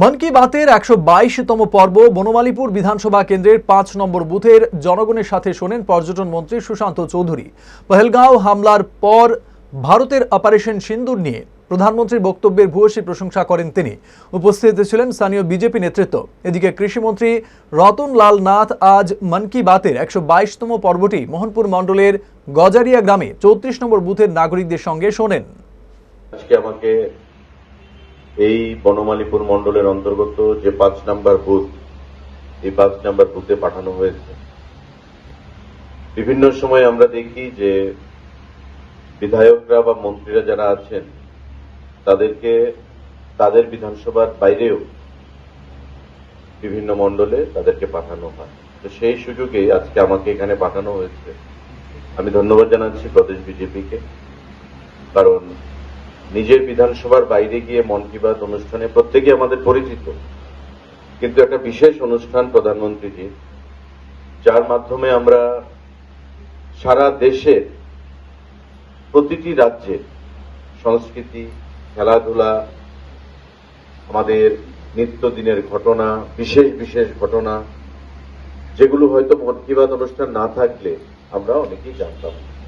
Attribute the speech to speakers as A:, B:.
A: মন কি বাতের একশো বাইশতম পর্ব বনমালীপুর বিধানসভা কেন্দ্রের পাঁচ নম্বর বুথের জনগণের সাথে শোনেন পর্যটন মন্ত্রী সুশান্ত চৌধুরী। পহেলগাঁও হামলার পর ভারতের অপারেশন সিন্দুর নিয়ে প্রধানমন্ত্রীর বক্তব্যের ভূয়সী প্রশংসা করেন তিনি। উপস্থিত ছিলেন স্থানীয় বিজেপি নেতৃত্ব। এদিকে কৃষিমন্ত্রী রতন লাল নাথ আজ মন কি বাতের একশো বাইশতম পর্বটি মোহনপুর মণ্ডলের গজারিয়া গ্রামে চৌত্রিশ নম্বর বুথের নাগরিকদের সঙ্গে শোনেন।
B: আজকে আমাকে এই বনমালীপুর মণ্ডলের অন্তর্গত যে পাঁচ নাম্বার বুথ, এই পাঁচ নাম্বার বুথে পাঠানো হয়েছে। বিভিন্ন সময় আমরা দেখি যে বিধায়করা বা মন্ত্রীরা যারা আছেন, তাদেরকে তাদের বিধানসভার বাইরেও বিভিন্ন মণ্ডলে তাদেরকে পাঠানো হয়। তো সেই সুযোগে আজকে আমাকে এখানে পাঠানো হয়েছে। আমি ধন্যবাদ জানাচ্ছি প্রদেশ বিজেপিকে, কারণ নিজের বিধানসভার বাইরে গিয়ে মন কি বাত অনুষ্ঠানে প্রত্যেকে আমাদের পরিচিত কিন্তু একটা বিশেষ অনুষ্ঠান, প্রধানমন্ত্রীজি, যার মাধ্যমে আমরা সারা দেশের প্রতিটি রাজ্যের সংস্কৃতি, খেলাধুলা, আমাদের নিত্যদিনের ঘটনা, বিশেষ বিশেষ ঘটনা, যেগুলো হয়তো মন কি বাত অনুষ্ঠান না থাকলে আমরা অনেকেই জানতাম না।